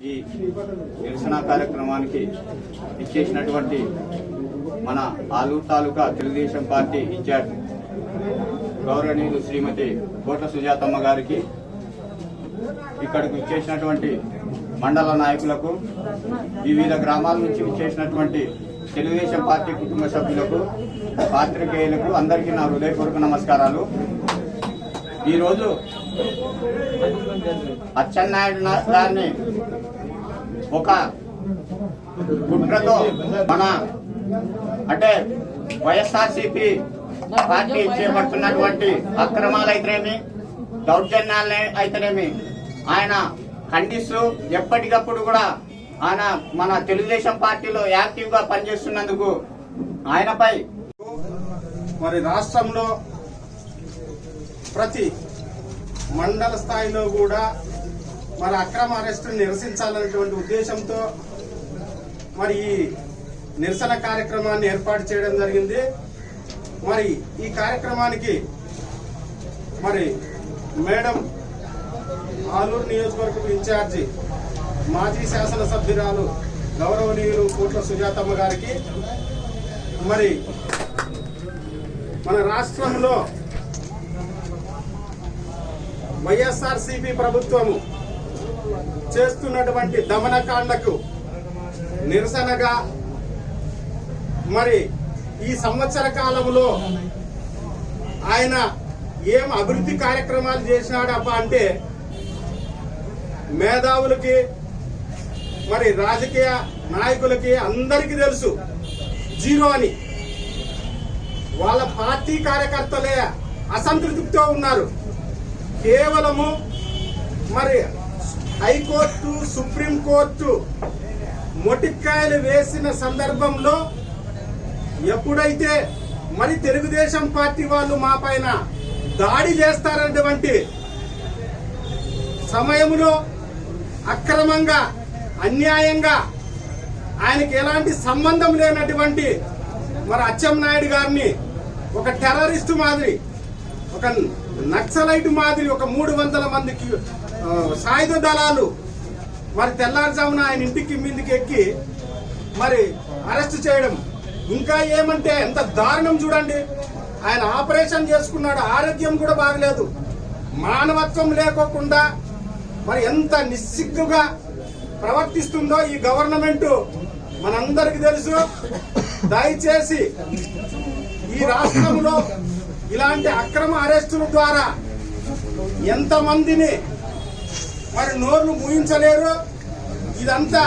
ఈ నిరసన కార్యక్రమానికి ఇచ్చేసినటువంటి మన ఆలూరు తాలూకా తెలుగుదేశం పార్టీ ఇన్ఛార్జ్ గౌరవనీయులు శ్రీమతి కోట సుజాతమ్మ గారికి ఇక్కడికి ఇచ్చేసినటువంటి మండల నాయకులకు వివిధ గ్రామాల నుంచి ఇచ్చేసినటువంటి తెలుగుదేశం పార్టీ కుటుంబ సభ్యులకు పాత్రికేయులకు అందరికీ నా హృదయపూర్వక నమస్కారాలు. ఈరోజు అచ్చెన్నాయుడు గారిని ఒక కుట్రతో మన అంటే వైఎస్ఆర్సీపీ పార్టీ చేపడుతున్నటువంటి అక్రమాలు అయితేనేమి దౌర్జన్యాలు అయితేనేమి ఆయన ఖండిస్తూ ఎప్పటికప్పుడు కూడా ఆయన మన తెలుగుదేశం పార్టీలో యాక్టివ్గా పనిచేస్తున్నందుకు ఆయనపై మరి రాష్ట్రంలో ప్రతి మండల స్థాయిలో కూడా మరి అక్రమ అరెస్టును నిరసించాలనేటువంటి ఉద్దేశంతో మరి ఈ నిరసన కార్యక్రమాన్ని ఏర్పాటు చేయడం జరిగింది. మరి ఈ కార్యక్రమానికి మరి మేడం ఆలూరు నియోజకవర్గం ఇన్ఛార్జి మాజీ శాసనసభ్యురాలు గౌరవనీయులు కోట్ల సుజాతమ్మ గారికి మరి మన రాష్ట్రంలో వైఎస్ఆర్సీపీ ప్రభుత్వము చేస్తున్నటువంటి దమనకాండకు నిరసనగా మరి ఈ సంవత్సర కాలంలో ఆయన ఏం అభివృద్ధి కార్యక్రమాలు చేసినాడప్ప అంటే మేధావులకి మరి రాజకీయ నాయకులకి అందరికీ తెలుసు. జీరో అని. వాళ్ళ పార్టీ కార్యకర్తలే అసంతృప్తితో ఉన్నారు. కేవలము మరి హైకోర్టు సుప్రీంకోర్టు మొటిక్కాయలు వేసిన సందర్భంలో ఎప్పుడైతే మరి తెలుగుదేశం పార్టీ వాళ్ళు మా పైన దాడి చేస్తారన్నటువంటి సమయంలో అక్రమంగా అన్యాయంగా ఆయనకి ఎలాంటి సంబంధం లేనటువంటి మరి అచ్చెం నాయుడు గారిని ఒక టెర్రరిస్టు మాదిరి ఒక నక్సలైట్ మాదిరి ఒక మూడు వందల మందికి సాయుధ దళాలు మరి తెల్లారుజామున ఆయన ఇంటికి మీదికి ఎక్కి మరి అరెస్ట్ చేయడం. ఇంకా ఏమంటే ఎంత దారుణం చూడండి. ఆయన ఆపరేషన్ చేసుకున్నాడు ఆరోగ్యం కూడా బాగలేదు. మానవత్వం లేకోకుండా మరి ఎంత నిస్సిగ్గుగా ప్రవర్తిస్తుందో ఈ గవర్నమెంట్ మనందరికి తెలుసు. దయచేసి ఈ రాష్ట్రంలో ఇలాంటి అక్రమ అరెస్టుల ద్వారా ఎంతమందిని మరి నోర్లు మూయించలేరు? ఇదంతా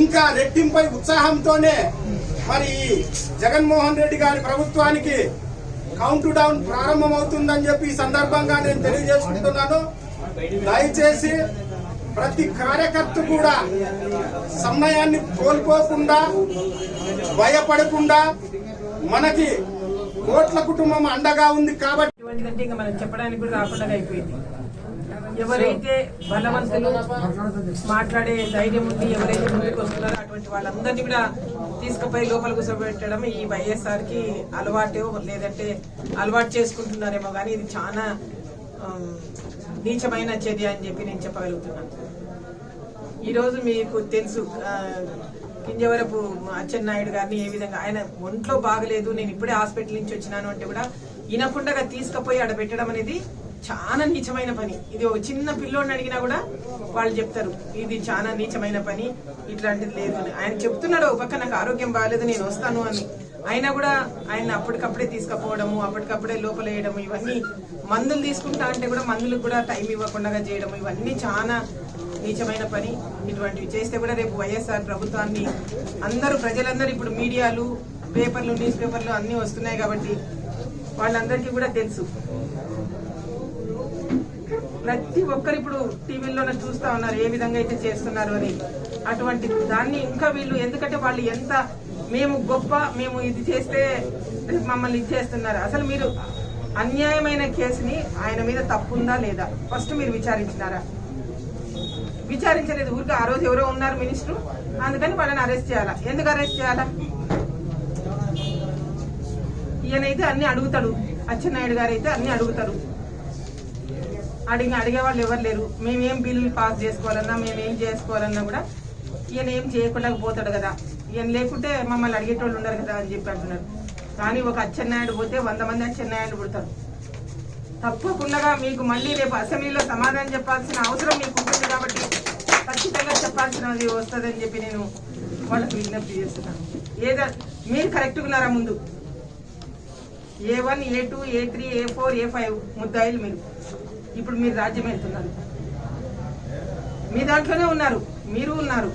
ఇంకా రెట్టింపై ఉత్సాహంతోనే మరి ఈ జగన్మోహన్ రెడ్డి గారి ప్రభుత్వానికి కౌంట్ డౌన్ ప్రారంభమవుతుందని చెప్పి ఈ సందర్భంగా నేను తెలియజేసుకుంటున్నాను. దయచేసి ప్రతి కార్యకర్త కూడా సమయాన్ని కోల్పోకుండా భయపడకుండా మనకి కోట్ల కుటుంబం అండగా ఉంది కాబట్టి ఎటువంటిదంటే ఇంకా మనం చెప్పడానికి కూడా రాకుండా అయిపోయింది. ఎవరైతే బలవంతులు మాట్లాడే ధైర్యం ఉంది ఎవరైతే ముందుకు వస్తున్నారో అటువంటి వాళ్ళందరినీ కూడా తీసుకుపోయి లోపల కూర్చోబెట్టడం ఈ వైఎస్ఆర్కి అలవాటు లేదంటే అలవాటు చేసుకుంటున్నారేమో కానీ ఇది చాలా నీచమైన చర్య అని చెప్పి నేను చెప్పగలుగుతున్నాను. ఈరోజు మీకు తెలుసు కింజవరపు అచ్చెన్నాయుడు గారిని ఏ విధంగా ఆయన ఒంట్లో బాగలేదు నేను ఇప్పుడే హాస్పిటల్ నుంచి వచ్చినాను అంటే కూడా వినకుండా తీసుకుపోయి ఆడ పెట్టడం అనేది చాలా నీచమైన పని. ఇది ఒక చిన్న పిల్లోడిని అడిగినా కూడా వాళ్ళు చెప్తారు ఇది చాలా నీచమైన పని ఇట్లాంటిది లేదు అని. ఆయన చెప్తున్నాడు ఒక పక్క నాకు ఆరోగ్యం బాగాలేదు నేను వస్తాను అని. అయినా కూడా ఆయన అప్పటికప్పుడే తీసుకుపోవడము అప్పటికప్పుడే లోపల వేయడము ఇవన్నీ మందులు తీసుకుంటా అంటే కూడా మందులకు కూడా టైం ఇవ్వకుండా చేయడము ఇవన్నీ చాలా నీచమైన పని ఇటువంటివి చేస్తే కూడా రేపు వైఎస్ఆర్ ప్రభుత్వాన్ని అందరూ ప్రజలందరూ ఇప్పుడు మీడియాలు పేపర్లు న్యూస్ పేపర్లు అన్నీ వస్తున్నాయి కాబట్టి వాళ్ళందరికీ కూడా తెలుసు. ప్రతి ఒక్కరు ఇప్పుడు టీవీలోనే చూస్తా ఉన్నారు ఏ విధంగా అయితే చేస్తున్నారు అని. అటువంటి దాన్ని ఇంకా వీళ్ళు ఎందుకంటే వాళ్ళు ఎంత మేము గొప్ప మేము ఇది చేస్తే మమ్మల్ని ఇది చేస్తున్నారు. అసలు మీరు అన్యాయమైన కేసుని ఆయన మీద తప్పుందా లేదా? ఫస్ట్ మీరు విచారించినారా? విచారించలేదు. ఊరికి ఆ రోజు ఎవరో ఉన్నారు మినిస్టర్. అందుకని వాళ్ళని అరెస్ట్ చేయాలా? ఎందుకు అరెస్ట్ చేయాలా? ఈయనైతే అన్ని అడుగుతాడు. అచ్చెన్నాయుడు గారు అయితే అన్ని అడుగుతారు అడిగి అడిగే వాళ్ళు ఎవరు లేరు. మేమేం బిల్లు పాస్ చేసుకోవాలన్నా మేమేం చేసుకోవాలన్నా కూడా ఈయన ఏం చేయకుండా పోతాడు కదా. ఈయన లేకుంటే మమ్మల్ని అడిగేటోళ్ళు ఉండరు కదా అని చెప్పి అంటున్నారు. కానీ ఒక అచ్చెన్నాయుడు పోతే వంద మంది అచ్చెన్నాయుడు పుడతారు. తప్పకుండా మీకు మళ్ళీ రేపు అసెంబ్లీలో సమాధానం చెప్పాల్సిన అవసరం మీకు ఉంటుంది కాబట్టి ఖచ్చితంగా చెప్పాల్సినది వస్తుందని చెప్పి నేను వాళ్ళకి విజ్ఞప్తి చేస్తున్నాను. ఏదో మీరు కరెక్ట్గా ఉన్నారా ముందు? A one A two A three A four A five ముద్దాయిలు మీరు. ఇప్పుడు మీరు రాజ్యం వెళ్తున్నారు. మీ దాంట్లోనే ఉన్నారు. మీరు ఉన్నారు.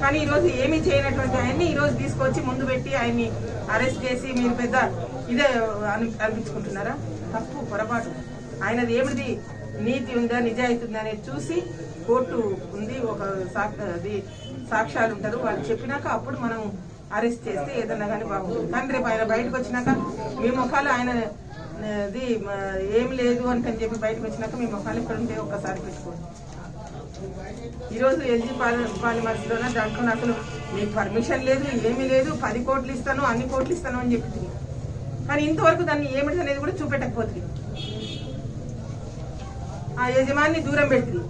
కానీ ఈరోజు ఏమీ చేయనటువంటి ఆయన్ని ఈరోజు తీసుకొచ్చి ముందు పెట్టి ఆయన్ని అరెస్ట్ చేసి మీరు పెద్ద ఇదే అని- అనిపించుకుంటున్నారా? తప్పు పొరపాటు. ఆయనది ఏమిటి నీతి ఉందా నిజాయితీ ఉందా అనేది చూసి కోర్టు ఉంది ఒక సాక్- అది సాక్ష్యాలు ఉంటారు. వాళ్ళు చెప్పినాక అప్పుడు మనం అరెస్ట్ చేస్తే ఏదన్నా కానీ బాగుంటుంది. కానీ రేపు ఆయన బయటకు వచ్చినాక మీ ముఖాలు ఆయన అది ఏం లేదు అని చెప్పి బయటకు వచ్చినాక మీ ముఖాలు ఇక్కడ ఉంటే ఒక్కసారి పెట్టుకోండి ఈరోజు ఎల్జీ పాలి పాలిమర్స్లోనే దాంట్లో అసలు మీకు పర్మిషన్ లేదు ఏమీ లేదు. పది కోట్లు ఇస్తాను అన్ని కోట్లు ఇస్తాను అని చెప్పింది కానీ ఇంతవరకు దాన్ని ఏమిటి అనేది కూడా చూపెట్టకపోతుంది. ఆ యజమాని దూరం పెడుతుంది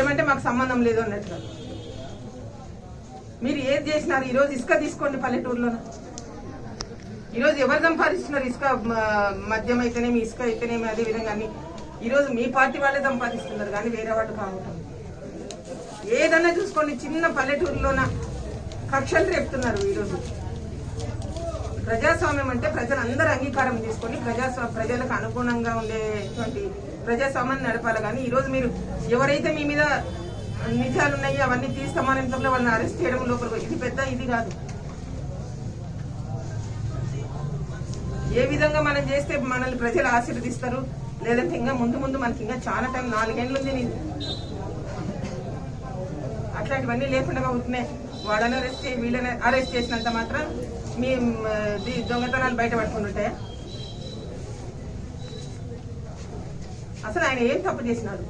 ఏమంటే మాకు సంబంధం లేదు అన్నట్టుగా. మీరు ఏది చేసినారు? ఈరోజు ఇసుక తీసుకోండి పల్లెటూరులోన ఈరోజు ఎవరు సంపాదిస్తున్నారు ఇసుక? మద్యం అయితేనేమి ఇసుక అయితేనేమి అదే విధంగా అన్ని. ఈరోజు మీ పార్టీ వాళ్ళే సంపాదిస్తున్నారు కానీ వేరే వాళ్ళు కావటం. ఏదన్నా చూసుకోండి చిన్న పల్లెటూరులోన కక్షలు రేపుతున్నారు ఈరోజు. ప్రజాస్వామ్యం అంటే ప్రజలందరూ అంగీకారం తీసుకొని ప్రజాస్వామ్య ప్రజలకు అనుగుణంగా ఉండేటువంటి ప్రజాస్వామ్యాన్ని నడపాలి. కానీ ఈరోజు మీరు ఎవరైతే మీ మీద నిజాలు ఉన్నాయి అవన్నీ తీస్తామని వాళ్ళని అరెస్ట్ చేయడం లోపల ఇది పెద్ద ఇది కాదు. ఏ విధంగా మనం చేస్తే మనల్ని ప్రజలు ఆశీర్వదిస్తారు? లేదంటే ఇంకా ముందు ముందు మనకి ఇంకా చాలా టైం నాలుగేళ్ళు ఉంది నీకు అట్లాంటివన్నీ లేకుండా ఉంటున్నాయి వాళ్ళని అరెస్ట్ చేయి వీళ్ళని అరెస్ట్ చేసినంత మాత్రం మీ దొంగతనాలు బయట పట్టుకుని ఉంటాయా అసలు ఆయన ఏం తప్పు చేసినాడు?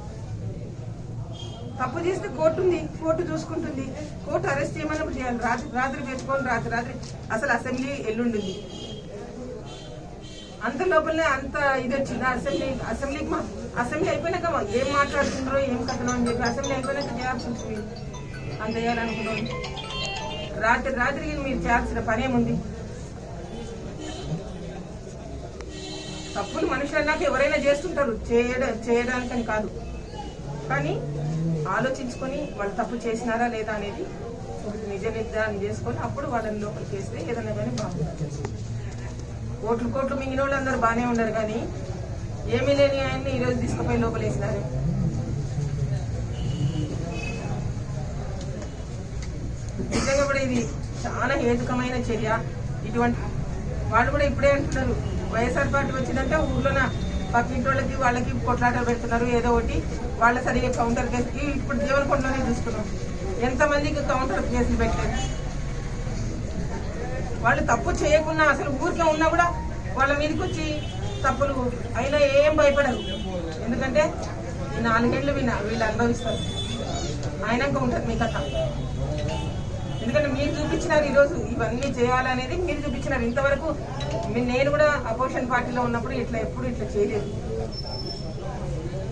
తప్పు చేస్తే కోర్టు ఉంది కోర్టు చూసుకుంటుంది. కోర్టు అరెస్ట్ చేయమన్నప్పుడు చేయాలి. రాత్రి రాత్రి పెట్టుకొని రాత్రి రాత్రి. అసలు అసెంబ్లీ ఎల్లుండింది. అంత లోపలనే అంత ఇది వచ్చింది. అసెంబ్లీ అసెంబ్లీకి మా అసెంబ్లీ అయిపోయినాక ఏం మాట్లాడుతుండ్రో ఏం కథనో అని చెప్పి అసెంబ్లీ అయిపోయినాక చేయాల్సి ఉంటుంది. అంత చేయాలనుకున్నాం. రాత్రి రాత్రికి మీరు చేయాల్సిన పనేముంది తప్పులు మనుషులు ఎవరైనా చేస్తుంటారు. చేయడం చేయడానికని కాదు. కానీ ఆలోచించుకొని వాళ్ళు తప్పు చేసినారా లేదా అనేది నిజ నిర్ధారణ చేసుకొని అప్పుడు వాళ్ళని లోపలికి చేస్తే ఏదైనా కానీ బాగుంటుంది. కోట్లు కోట్లు మిగిలిన వాళ్ళు అందరూ బాగానే ఉన్నారు కానీ ఏమీ లేని ఆయన్ని ఈరోజు తీసుకుపోయి లోపలేసినారు నిజంగా కూడా ఇది చాలా హేతుకమైన చర్య. ఇటువంటి వాళ్ళు కూడా ఇప్పుడే అంటున్నారు. వైఎస్ఆర్ పార్టీ వచ్చిందంటే ఊర్లోన పక్కింటి వాళ్ళకి వాళ్ళకి కొట్లాటలు పెడుతున్నారు ఏదో ఒకటి. వాళ్ళ సరిగ్గా కౌంటర్ కేసుకి ఇప్పుడు జీవనకొండలోనే చూసుకున్నాం ఎంతమందికి కౌంటర్ కేసులు పెట్టలేదు? వాళ్ళు తప్పు చేయకుండా అసలు ఊరికే ఉన్నా కూడా వాళ్ళ మీదకి వచ్చి తప్పులు అయినా ఏం భయపడరు. ఎందుకంటే నాలుగేళ్ళు వీళ్ళు వీళ్ళు అనుభవిస్తారు. అయినాక ఉంటుంది మీ కథ. ఎందుకంటే మీరు చూపించినారు ఈరోజు ఇవన్నీ చేయాలనేది మీరు చూపించినారు. ఇంతవరకు మీ- నేను కూడా అపోజిషన్ పార్టీలో ఉన్నప్పుడు ఇట్లా ఎప్పుడు ఇట్లా చేయలేదు.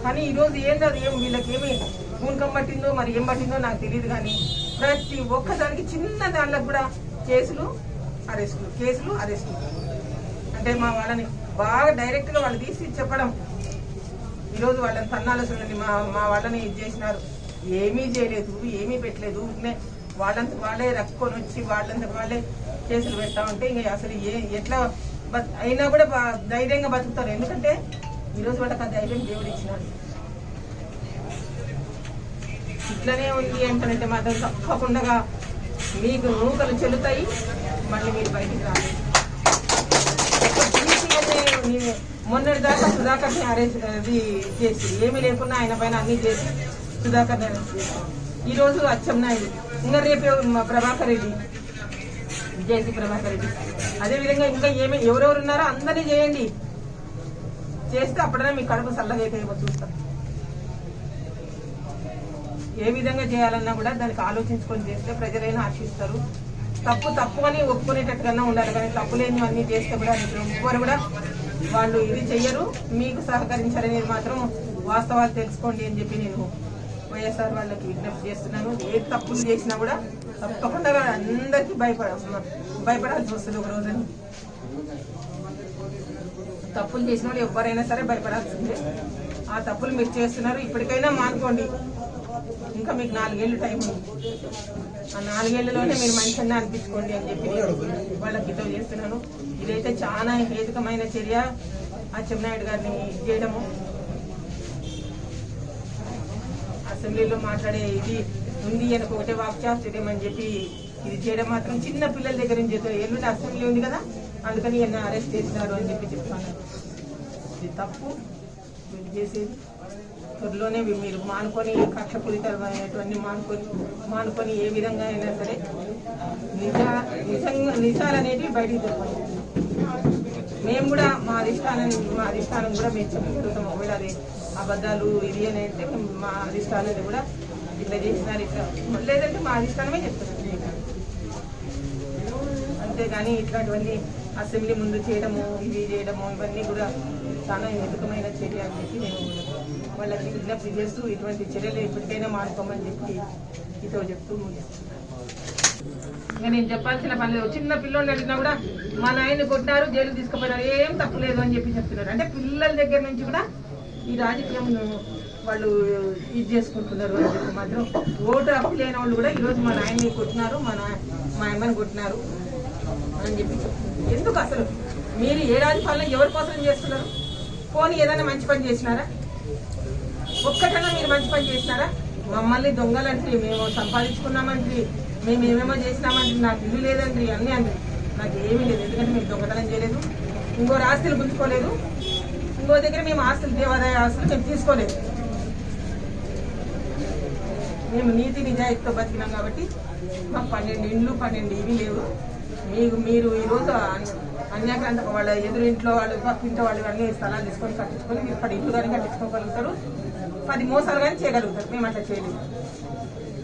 కానీ ఈరోజు ఏం కాదు ఏం వీళ్ళకి ఏమి పట్టిందో మరి ఏం పట్టిందో నాకు తెలియదు కానీ ప్రతి ఒక్కదానికి చిన్న దాంట్లో కూడా కేసులు అరెస్టులు కేసులు అరెస్టులు. అంటే మా వాళ్ళని బాగా డైరెక్ట్గా వాళ్ళు తీసి చెప్పడం. ఈరోజు వాళ్ళని తన్నాలు చూడండి మా మా వాళ్ళని ఇది చేసినారు. ఏమీ చేయలేదు ఏమీ పెట్టలేదు. వాళ్ళంత వాళ్ళే రక్కొని వచ్చి వాళ్ళంత వాళ్ళే కేసులు పెడతా ఉంటే ఇంకా అసలు ఏ ఎట్లా బత్ అయినా కూడా ధైర్యంగా బతుకుతారు. ఎందుకంటే ఈరోజు వాళ్ళకి ఆ ధైర్యం దేవుడు ఇచ్చినాడు. ఇట్లనే ఉంది ఏంటంటే మాత్రం తప్పకుండా మీకు నూకలు చెల్లుతాయి మళ్ళీ మీరు బయటికి రాలి మొన్నటి దాకా సుధాకర్ అరెస్ట్ అది చేసి ఏమీ లేకుండా ఆయన పైన అన్ని చేసి సుధాకర్ అరెస్ట్ చేసి ఈరోజు రోజు అచ్చెన్నాయుడు. ఇంకా రేపు మా ప్రభాకర్ రెడ్డి. జేసీ ప్రభాకర్ రెడ్డి. అదే విధంగా ఇంకా ఏమి ఎవరెవరు ఉన్నారో అందరినీ చేయండి. చేస్తే అప్పుడైనా మీ కడుపు చల్లగా చూస్తాం. ఏ విధంగా చేయాలన్నా కూడా దానికి ఆలోచించుకొని చేస్తే ప్రజలైనా ఆశిస్తారు. తప్పు తప్పు అని ఒప్పుకునేటట్టుగానే ఉండాలి. కానీ తప్పు లేని చేస్తే కూడా ఎవ్వరు కూడా వాళ్ళు ఇది చెయ్యరు. మీకు సహకరించారనేది మాత్రం వాస్తవాలు తెలుసుకోండి అని చెప్పి నేను వైఎస్ఆర్ వాళ్ళకి విజ్ఞప్తి చేస్తున్నాను ఏ తప్పులు చేసినా కూడా తప్పకుండా అందరికీ భయపడ భయపడాల్సి వస్తుంది ఒక రోజుని తప్పులు చేసిన వాళ్ళు ఎవరైనా సరే భయపడాల్సిందే. ఆ తప్పులు మీరు చేస్తున్నారు. ఇప్పటికైనా మానుకోండి. ఇంకా మీకు నాలుగేళ్ళు టైం ఉంది. ఆ నాలుగేళ్ళలోనే మీరు మంచిగా అనిపించుకోండి అని చెప్పి వాళ్ళకి హితవు చేస్తున్నాను. ఇదైతే చాలా హేతుకమైన చర్య. అచ్చెన్నాయుడు గారిని చేయడము. అసెంబ్లీలో మాట్లాడే ఇది ఉంది అని ఒకటే వాక్చాతుర్యం అని చెప్పి ఇది చేయడం మాత్రం చిన్న పిల్లల దగ్గర నుంచి చేస్తారు. ఎల్లుండి అసెంబ్లీ ఉంది కదా అందుకని ఈయన అరెస్ట్ చేసినారు అని చెప్పి చెప్తాను ఇది తప్పు. మీరు చేసేది త్వరలోనే మీరు మానుకొని కక్షపూరితమైనటువంటి మానుకొని మానుకొని ఏ విధంగా అయినా సరే నిజా నిజంగా నిజాలు అనేటివి బయటికి తెలపాలి మేము కూడా మా అధిష్టానం మా అధిష్టానం కూడా మేము చెప్పుకుంటాం ఒకవేళ అది అబద్ధాలు ఇది అని అంటే మా అధిష్టానాన్ని కూడా ఇట్లా చేసినారు ఇట్లా లేదంటే మా అధిష్టానమే చెప్తున్నాం అంతేగాని ఇట్లాంటివన్నీ అసెంబ్లీ ముందు చేయడము ఇవి చేయడము ఇవన్నీ కూడా చాలా ఎదుకమైన చర్య అని చెప్పి నేను వాళ్ళకి విజ్ఞప్తి చేస్తూ ఇటువంటి చర్యలు ఎప్పటికైనా మానుకోమని చెప్పి ఇతో చెప్తూ ఇంకా నేను చెప్పాల్సిన పని చిన్న పిల్లోడిని అడిగినా కూడా మా నాయన కొట్టినారు జైలు తీసుకుపోయినారు ఏం తప్పు లేదు అని చెప్పి చెప్తున్నారు. అంటే పిల్లల దగ్గర నుంచి కూడా ఈ రాజకీయం వాళ్ళు ఇది చేసుకుంటున్నారు అని చెప్పి మాత్రం ఓటు హక్కు లేని వాళ్ళు కూడా ఈరోజు మా నాయన్ని కొట్టినారు మా మా అమ్మని కొట్టినారు అని చెప్పి ఎందుకు అసలు? మీరు ఏ రాజపాలన ఎవరి కోసం చేస్తున్నారు? పోనీ ఏదైనా మంచి పని చేసినారా? ఒక్కటన్నా మీరు మంచి పని చేసినారా? మమ్మల్ని దొంగలంటే మేము సంపాదించుకున్నామంటే మేము ఏమేమో చేసినామంటే నాకు ఇల్లు లేదండి అన్నీ అండి నాకు ఏమీ లేదు. ఎందుకంటే మేము దొంగతనం చేయలేదు. ఇంకో ఆస్తులు గుంజుకోలేదు. ఇంకో దగ్గర మేము ఆస్తులు దేవాదాయ ఆస్తులు మేము తీసుకోలేదు. మేము నీతి నిజాయితీతో బతికినాం కాబట్టి మాకు పన్నెండు ఇండ్లు పన్నెండు ఇవి లేవు. మీకు మీరు ఈరోజు అన్- అన్యాక్రాంతక వాళ్ళ ఎదురు ఇంట్లో వాళ్ళు పక్కింట్లో వాళ్ళు అన్ని స్థలాలు తీసుకొని కట్టించుకొని మీరు పది ఇల్లు కానీ కట్టించుకోగలుగుతారు. పది మోసాలు కానీ చేయగలుగుతారు. మేము అట్లా చేయలేదు.